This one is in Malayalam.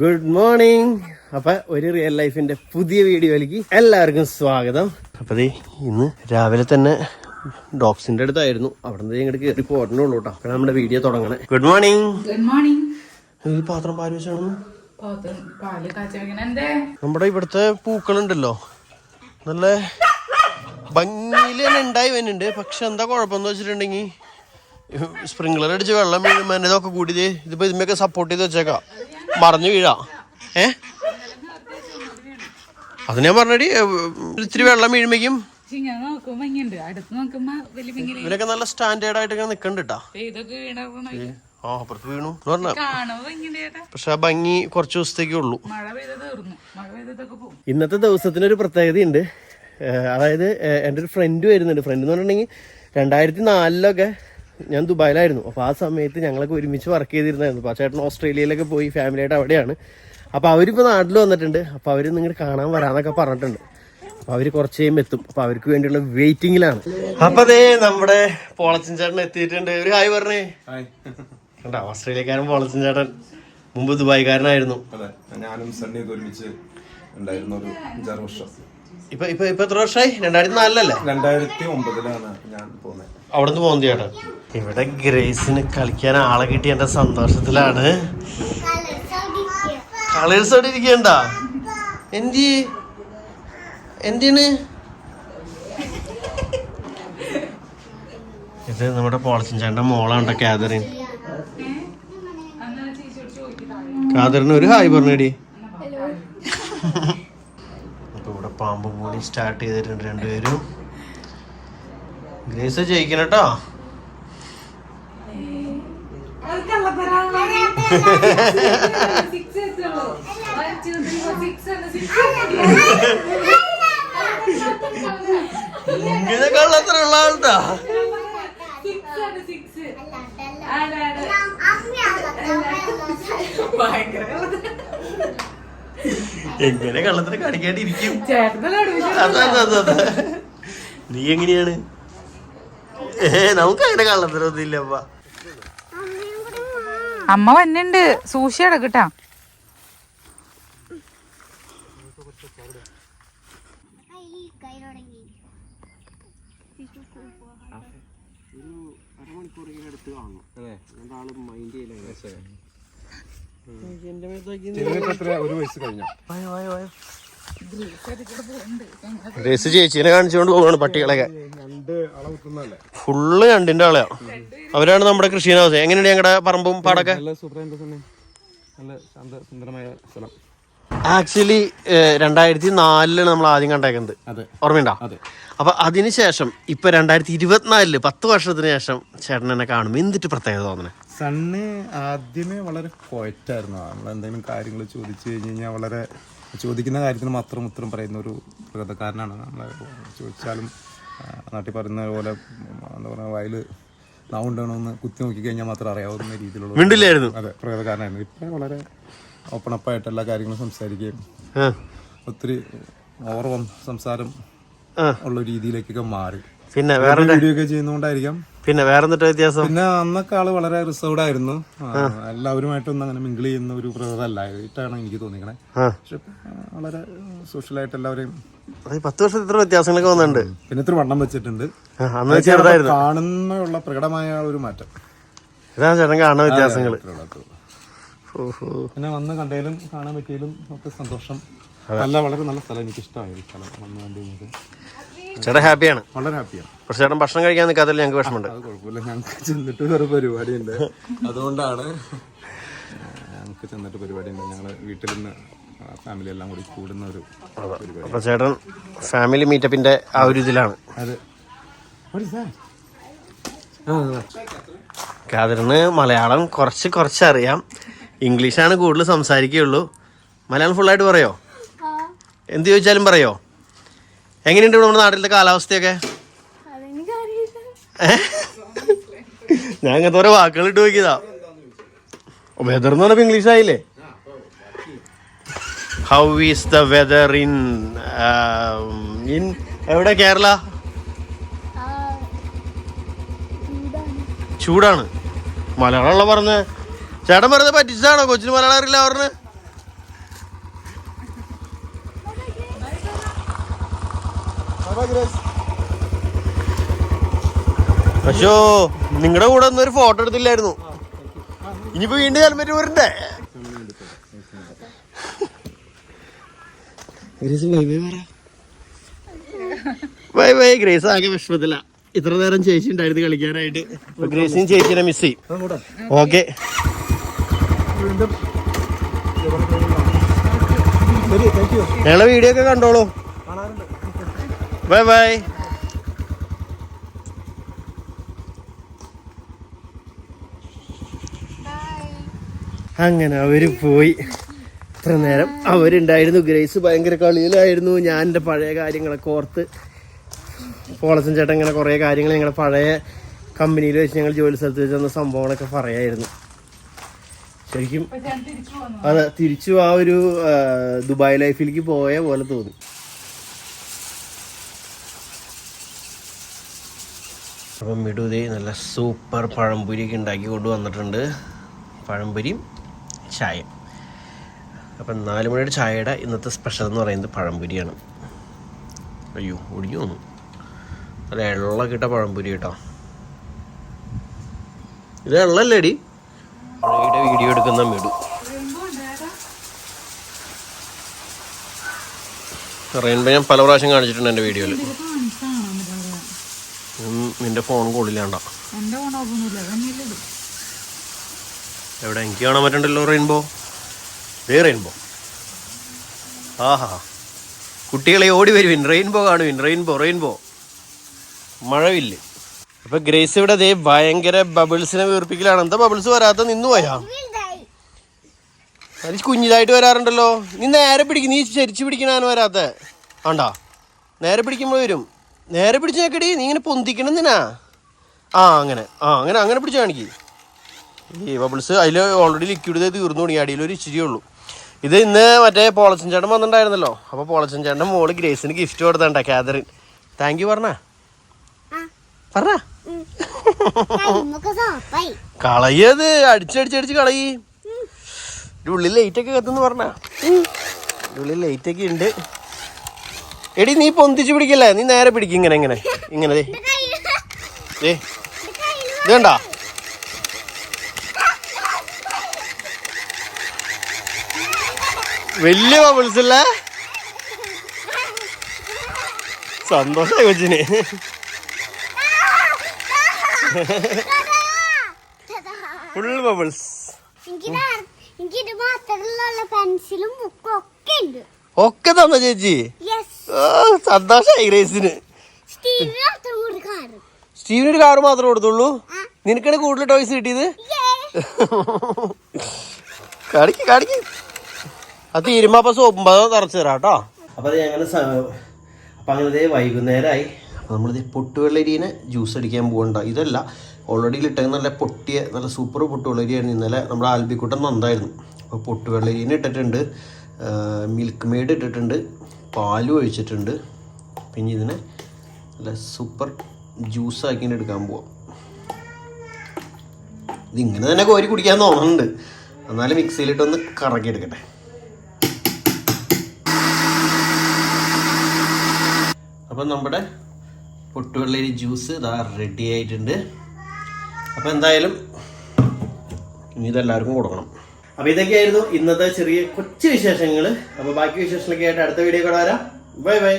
ഗുഡ് മോർണിംഗ് അപ്പൊ ഒരു റിയൽ ലൈഫിന്റെ പുതിയ വീഡിയോയിലേക്ക് എല്ലാവർക്കും സ്വാഗതം. അപ്പൊ ഇന്ന് രാവിലെ തന്നെ ഡോക്സിന്റെ അടുത്തായിരുന്നു. അവിടെ നിന്ന് ഇങ്ങോട്ട് കയറി പോരണുള്ളൂ കേട്ടോ അപ്പൊ നമ്മുടെ വീഡിയോ തുടങ്ങണേ. ഗുഡ് മോർണിംഗ് ഗുഡ് മോർണിംഗ് ഈ പാത്രം പാൽ വെച്ചാണ് നമ്മുടെ ഇവിടുത്തെ പൂക്കളുണ്ടല്ലോ. നല്ല ഭംഗിയിൽ തന്നെ ഉണ്ടായി വരുന്നുണ്ട്. പക്ഷെ എന്താ കുഴപ്പമെന്ന് വെച്ചിട്ടുണ്ടെങ്കിൽ സ്പ്രിംഗ്ലർ അടിച്ച് വെള്ളം വീഴുമ്പോൾ ഇതൊക്കെ കൂടി ഇതിപ്പോ ഇതിമൊക്കെ സപ്പോർട്ട് ചെയ്ത് വെച്ചേക്കാം. മറിഞ്ഞു വീഴാ. ഏ? അത് ഞാൻ പറഞ്ഞടി ഇത്തിരി വെള്ളം വീഴുമ്പോഴേക്കും ഭയങ്കര ഇവരൊക്കെ നല്ല സ്റ്റാൻഡേർഡ് ആയിട്ട് ഇങ്ങനെ നിക്കണ്ട് കേട്ടാ ഇതൊക്കെ വീണ ആ അപ്പുറത്ത് വീണു പക്ഷെ ആ ഭംഗി കുറച്ച് ദിവസത്തേക്കേ ഉള്ളൂ. മഴ ദിവസത്തിന് ഒരു ഇന്നത്തെ പ്രത്യേകതയുണ്ട്. അതായത് എന്റെ ഒരു ഫ്രണ്ട് വരുന്നുണ്ട്. ഫ്രണ്ട് എന്ന് പറഞ്ഞിട്ടുണ്ടെങ്കിൽ രണ്ടായിരത്തി നാലിലൊക്കെ ഞാൻ ദുബായിലായിരുന്നു. അപ്പോൾ ആ സമയത്ത് ഞങ്ങളൊക്കെ ഒരുമിച്ച് വർക്ക് ചെയ്തിരുന്നായിരുന്നു. അപ്പോൾ ചേട്ടൻ ഓസ്ട്രേലിയയിലൊക്കെ പോയി ഫാമിലിയായിട്ട് അവിടെയാണ്. അപ്പോൾ അവരിപ്പോൾ നാട്ടിൽ വന്നിട്ടുണ്ട്. അപ്പോൾ അവർ നിങ്ങൾ കാണാൻ വരാന്നൊക്കെ പറഞ്ഞിട്ടുണ്ട്. അപ്പോൾ അവർ കുറച്ച് കഴിയുമ്പോൾ എത്തും. അപ്പോൾ അവർക്ക് വേണ്ടിയുള്ള വെയിറ്റിംഗിലാണ് അപ്പോൾ അതേ നമ്മുടെ പോളച്ചൻ ചേട്ടൻ എത്തിയിട്ടുണ്ട്. ഒരു ഹായ് പറഞ്ഞേ. കണ്ടോ? ഓസ്ട്രേലിയക്കാരൻ പോളച്ചൻ ചേട്ടൻ മുമ്പ് ദുബായിക്കാരനായിരുന്നു. ഞാനും സണ്ണി ഒരുമിച്ച് ഉണ്ടായിരുന്ന ഒരു അഞ്ചാറ് വർഷം. ഇപ്പൊ ഇപ്പൊ ഇപ്പൊ എത്ര വർഷമായി? രണ്ടായിരത്തി നാലിലല്ലേ? രണ്ടായിരത്തി ഒമ്പതിലാണ് ഞാൻ പോകുന്നത് അവിടുന്ന് പോകുന്ന ചേട്ടൻ. ഇവിടെ ഗ്രേസിന് കളിക്കാൻ ആളെ കിട്ടിയ എന്റെ സന്തോഷത്തിലാണ്. കളേഴ്സ് അവിടെ ഇരിക്കണ്ട? എന്തി എന്തിന്? ഇത് നമ്മുടെ പോളച്ചൻ ചേട്ടന്റെ മോളാണ്ട കാതറിൻ. കാതറിന് ഒരു ഹായ് പറഞ്ഞടി. അപ്പൊ ഇവിടെ പാമ്പ് മൂടി സ്റ്റാർട്ട് ചെയ്തിട്ടുണ്ട് രണ്ടുപേരും. ഗ്രേസ് ജയിക്കണം കേട്ടോ ഇങ്ങനെ ഉള്ള ആളുണ്ടാ എങ്ങനെ കള്ളത്തിന് കാണിക്കാണ്ടിരിക്കും? നീ എങ്ങനെയാണ്? നമുക്ക് അങ്ങനെ കള്ളത്തരൊന്നുമില്ല അമ്മ. വന്നിണ്ട്. സൂക്ഷി അടക്കട്ടാ ചേച്ചിനെ ഒരു വയസ്സ് കഴിഞ്ഞു. ഡ്രസ് ചേച്ചീനെ കാണിച്ചുകൊണ്ട് പോവാണ് പട്ടികളൊക്കെ ഫുള്ള് ഞണ്ടിന്റെ ആളെയാ. അവരാണ് നമ്മുടെ കൃഷിനാവശ്യം എങ്ങനെയാണ് ഞങ്ങളുടെ പറമ്പും പാടൊക്കെ? ആക്ച്വലി രണ്ടായിരത്തി നാലിലാണ് നമ്മൾ ആദ്യം കണ്ടേക്കുന്നത്. അതെ. ഓർമ്മയുണ്ടോ? അതെ. അപ്പൊ അതിനുശേഷം ഇപ്പൊ രണ്ടായിരത്തി ഇരുപത്തിനാലിൽ പത്ത് വർഷത്തിന് ശേഷം ചേട്ടൻ എന്നെ കാണും. എന്തിട്ട് പ്രത്യേകത തോന്നണേ സണ്ണ് ആദ്യമേ വളരെ കൊയറ്റായിരുന്നു. നമ്മൾ എന്തെങ്കിലും കാര്യങ്ങൾ ചോദിച്ചു കഴിഞ്ഞ് കഴിഞ്ഞാൽ വളരെ ചോദിക്കുന്ന കാര്യത്തിന് മാത്രം ഉത്തരം പറയുന്ന ഒരു പ്രകൃതക്കാരനാണ് നമ്മൾ ചോദിച്ചാലും നാട്ടിൽ പറയുന്ന പോലെ എന്താ പറയുക വയൽ നാവുണ്ടാണോന്ന് കുത്തി നോക്കി കഴിഞ്ഞാൽ മാത്രം അറിയാവുന്ന രീതിയിലുള്ള മിണ്ടില്ലായിരുന്നു? അതെ പ്രകൃതകാരനായിരുന്നു ഇപ്പം വളരെ ഓപ്പൺ അപ്പായിട്ട് എല്ലാ കാര്യങ്ങളും സംസാരിക്കുകയും ഒത്തിരി ഓവർ സംസാരം. ഉള്ള രീതിയിലേക്കൊക്കെ മാറി. പിന്നെ വേറെ വീഡിയോ ഒക്കെ ചെയ്യുന്നതുകൊണ്ടായിരിക്കാം പിന്നെ വേറെ എന്നിട്ട് വ്യത്യാസം? പിന്നെ അന്നൊക്കെ ആൾ വളരെ റിസർവ്ഡ് ആയിരുന്നു. എല്ലാവരുമായിട്ടൊന്നും അങ്ങനെ മിങ്കിൾ ചെയ്യുന്ന ഒരു പ്രകൃതമല്ലായിട്ടാണ് എനിക്ക് തോന്നിക്കണേ. പക്ഷെ വളരെ സോഷ്യലായിട്ട് എല്ലാവരെയും പത്ത് വർഷത്തിൽ ഇത്ര വ്യത്യാസങ്ങളൊക്കെ വന്നിട്ടുണ്ട്. പിന്നെ ഇത്ര വണ്ണം വെച്ചിട്ടുണ്ട്. കാണുന്നുള്ള പ്രകടമായ ഒരു മാറ്റം. ഇതാണ് ചേട്ടൻ കാണുന്ന വ്യത്യാസങ്ങൾ പിന്നെ വന്ന് കണ്ടേലും കാണാൻ പറ്റിയതിലും ഒക്കെ സന്തോഷം. നല്ല വളരെ നല്ല സ്ഥലം. എനിക്ക് ഇഷ്ടമായി സ്ഥലം വന്നു കണ്ടു ചേട്ടൻ ഹാപ്പിയാണ്. വളരെ ഹാപ്പിയാണ്. പക്ഷെ ചേട്ടൻ ഭക്ഷണം കഴിക്കാൻ നിൽക്കാത്തതിൽ ഞങ്ങൾക്ക് വിഷമമുണ്ട്. അത് കുഴപ്പമില്ല. ഞങ്ങൾക്ക് ചെന്നിട്ട് വേറെ പരിപാടിയുണ്ട്. അതുകൊണ്ടാണ്. ഞങ്ങൾക്ക് ചെന്നിട്ട് പരിപാടിയുണ്ട്. ഞങ്ങൾ വീട്ടിൽ നിന്ന് ഫാമിലി എല്ലാം കൂടി കൂടുന്ന ഒരു പരിപാടി അപ്പൊ ചേട്ടൻ ഫാമിലി മീറ്റപ്പിന്റെ ആ ഒരു ഇതിലാണ്. അത്. What is that? Kathryn Malayalam കുറച്ച് കുറച്ച് അറിയാം. ഇംഗ്ലീഷാണ് കൂടുതൽ സംസാരിക്കുകയുള്ളൂ. മലയാളം ഫുള്ളായിട്ട് പറയോ? എന്ത് ചോദിച്ചാലും പറയോ? എങ്ങനെയുണ്ട് ഇവിടെ നമ്മുടെ നാട്ടിലത്തെ കാലാവസ്ഥയൊക്കെ? ഞാൻ അങ്ങനത്തെ ഓരോ വാക്കുകൾ ഇട്ട് നോക്കിയതാ. വെതർ എന്ന് പറഞ്ഞപ്പോ ഇംഗ്ലീഷ് ആയില്ലേ? How is the weather in in എവിടെ? കേരള? ചൂടാണ്. മലയാളമുള്ള പറഞ്ഞ ചേട്ടൻ വെറുതെ പറ്റിച്ചതാണോ? കൊച്ചിന് മലയാളം അറിയില്ല പറഞ്ഞ് പക്ഷോ നിങ്ങളുടെ കൂടെ ഒന്നും ഒരു ഫോട്ടോ എടുത്തില്ലായിരുന്നു. ഇനിയിപ്പോ വീണ്ടും ഹെൽമെറ്റ് പോരണ്ടേ ബൈ ബൈ ഗ്രേസ് ആകെ വിഷമത്തില്ല ഇത്ര നേരം ചേച്ചി ഉണ്ടായിരുന്നു കളിക്കാനായിട്ട്. ഗ്രേസിനും ചേച്ചിനെ മിസ് ചെയ്യും. ഓക്കെ. ഞങ്ങളെ വീഡിയോ ഒക്കെ കണ്ടോളൂ. Bye bye. അങ്ങനെ അവർ പോയി. ഇത്ര നേരം അവരുണ്ടായിരുന്നു. ഗ്രേസ് ഭയങ്കര കളിയിലായിരുന്നു. ഞാൻ എന്റെ പഴയ കാര്യങ്ങളൊക്കെ ഓർത്ത് പോളസൻ ചേട്ടൻ ഇങ്ങനെ കുറേ കാര്യങ്ങൾ ഞങ്ങളുടെ പഴയ കമ്പനിയിൽ വെച്ച് ഞങ്ങൾ ജോലി സ്ഥലത്ത് വെച്ച് തന്ന സംഭവങ്ങളൊക്കെ പറയായിരുന്നു. ശരിക്കും വന്നു അതെ തിരിച്ചു ആ ഒരു ദുബായ് ലൈഫിലേക്ക് പോയ പോലെ തോന്നി. അപ്പം മിടുതേ നല്ല സൂപ്പർ പഴംപൊരിയൊക്കെ ഉണ്ടാക്കി കൊണ്ടുവന്നിട്ടുണ്ട് പഴംപൊരിയും ചായ അപ്പം നാല് മണിയുടെ ചായയുടെ ഇന്നത്തെ സ്പെഷ്യൽ എന്ന് പറയുന്നത് പഴംപൊരിയാണ്. അയ്യോ ഒടിഞ്ഞു തോന്നു നല്ല എള്ളൊക്കെ ഇട്ട പഴംപൊരി കേട്ടോ. ഇത് എള്ളല്ലേടി വീഡിയോ എടുക്കുന്ന മിടു. റെയിൻബോ ഞാൻ പല പ്രാവശ്യം കാണിച്ചിട്ടുണ്ട് എന്റെ വീഡിയോയിൽ. നിന്റെ ഫോൺ കൂടില്ലാണ്ട എവിടെ എനിക്ക് കാണാൻ പറ്റണ്ടല്ലോ റെയിൻബോ ദേ റെയിൻബോ ആഹാ. കുട്ടികളെ ഓടി വരുവിൻ റെയിൻബോ കാണുവിൻ റെയിൻബോ റെയിൻബോ മഴവില്ല. അപ്പൊ ഗ്രേസ് ഇവിടെ ദേ ഭയങ്കര ബബിൾസിനെ വീർപ്പിക്കലാണ്. എന്താ ബബിൾസ് വരാത്ത? നിന്നു പോയാ? കുഞ്ഞിലായിട്ട് വരാറുണ്ടല്ലോ. നീ നേരെ പിടിക്കും നീ ചരിച്ചു പിടിക്കണാണ് വരാത്ത. ആണ്ടാ. നേരെ പിടിക്കുമ്പോൾ വരും. നേരെ പിടിച്ച് നോക്കടി നീ ഇങ്ങനെ പൊന്തിക്കണെന്നാ ആ അങ്ങനെ. ആ അങ്ങനെ അങ്ങനെ പിടിച്ച് കാണിക്ക്. ഈ ബബിൾസ് അതിൽ ഓൾറെഡി ലിക്വിഡ് തീർന്നു തുടങ്ങി. അടിയിൽ ഒരു ഇച്ചിരി ഉള്ളൂ. ഇത് ഇന്ന് മറ്റേ പോളച്ചൻ ചേട്ടൻ വന്നിട്ടുണ്ടായിരുന്നല്ലോ. അപ്പോൾ പോളച്ചൻ ചേട്ടൻ മോൾ ഗ്രേസിന് ഗിഫ്റ്റ് കൊടുത്തണ്ട കാതറിൻ. താങ്ക് യു പറഞ്ഞ? പറഞ്ഞ? കളയത് അടിച്ചടിച്ചടിച്ച് കളയി. ഉള്ളിൽ ലൈറ്റൊക്കെ കത്തുന്ന് പറഞ്ഞ. ഉള്ളിൽ ലൈറ്റൊക്കെ ഉണ്ട് എടി നീ പൊന്തിച്ച് പിടിക്കല്ലേ? നീ നേരെ പിടിക്കും ഇങ്ങനെ ഇങ്ങനെ. ഇങ്ങനെ ദേ. ദേ. ഇത് കണ്ടാ വലിയ ബബിൾസ് അല്ലേ? സന്തോഷമായി കൊച്ചിന്. ഫുൾ ബബിൾസ് എനിക്ക് ഇത് മാത്രമുള്ള പെൻസിലും ബുക്കും ഒക്കെ ഉണ്ട്. ഒക്കെ തന്ന ചേച്ചി. സന്തോഷമായി ഗ്രേസിന്. സ്റ്റീവിന് ഒരു കാറ്. മാത്രമേ കൊടുത്തുള്ളൂ. നിനക്കാണ് കൂടുതൽ ടോയ്സ് കിട്ടിയത്? കാണിക്ക് കാണിക്ക്. അത് തീരുമ്പോ അപ്പൊ നിറച്ചു തരാം കേട്ടോ. അപ്പൊ അത് ഞങ്ങനെ അപ്പൊ അങ്ങനെ വൈകുന്നേരമായി അപ്പൊ നമ്മളിത് പൊട്ടുവെള്ളരിനെ ജ്യൂസ് അടിക്കാൻ പോകണ്ട ഇതല്ല ഓൾറെഡി ഇട്ടത് നല്ല പൊട്ടിയ നല്ല സൂപ്പർ പൊട്ടുവെള്ളരിയായിരുന്നു ഇന്നലെ നമ്മുടെ ആൽബിക്കുട്ടൻ നന്നായിരുന്നു. അപ്പോൾ പൊട്ടുവെള്ളരിനെ ഇട്ടിട്ടുണ്ട്. മിൽക്ക് മെയ്ഡ് ഇട്ടിട്ടുണ്ട് പാലും ഒഴിച്ചിട്ടുണ്ട്. പിന്നെ ഇതിനെ നല്ല സൂപ്പർ ജ്യൂസ് ആക്കിയിട്ട് എടുക്കാൻ പോവാം. ഇതിങ്ങനെ തന്നെ കോരി കുടിക്കാൻ തോന്നുന്നുണ്ട്. എന്നാലും മിക്സിയിലിട്ടൊന്ന് കറക്കി എടുക്കട്ടെ അപ്പം നമ്മുടെ പൊട്ടുവെള്ളരി ജ്യൂസ് ഇതാ റെഡി ആയിട്ടുണ്ട്. അപ്പം എന്തായാലും ഇനി ഇതെല്ലാവർക്കും കൊടുക്കണം. അപ്പം ഇതൊക്കെയായിരുന്നു ഇന്നത്തെ ചെറിയ കൊച്ചു വിശേഷങ്ങൾ അപ്പോൾ ബാക്കി വിശേഷങ്ങളൊക്കെ ആയിട്ട് അടുത്ത വീഡിയോ കൂടെ വരാം. Bye bye.